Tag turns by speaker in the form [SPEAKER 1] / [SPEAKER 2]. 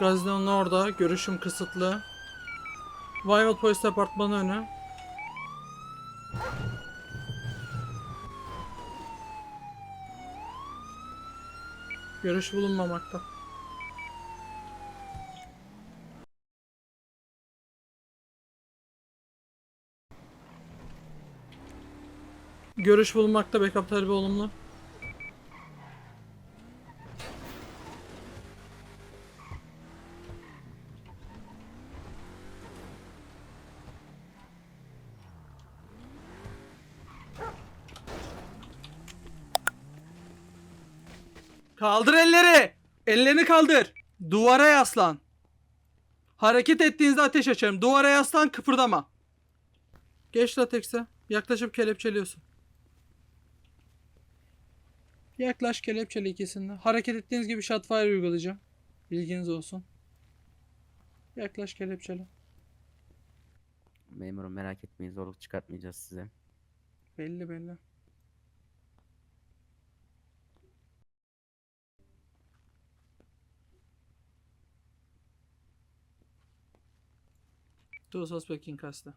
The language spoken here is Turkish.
[SPEAKER 1] Gazine'nin orada. Görüşüm kısıtlı. Vinewood Polis Departmanı önü. Görüş bulunmamakta. Görüş bulunmakta. Backup talebi olumlu. Kaldır elleri. Ellerini kaldır. Duvara yaslan. Hareket ettiğinizde ateş açarım. Duvara yaslan kıpırdama. Geç latekse. Yaklaşıp kelepçeliyorsun. Yaklaş kelepçeli ikisinde. Hareket ettiğiniz gibi shotfire uygulayacağım. Bilginiz olsun. Yaklaş kelepçeli.
[SPEAKER 2] Memurum merak etmeyin zorluk çıkartmayacağız size.
[SPEAKER 1] Belli belli. Duas só por aqui em casa.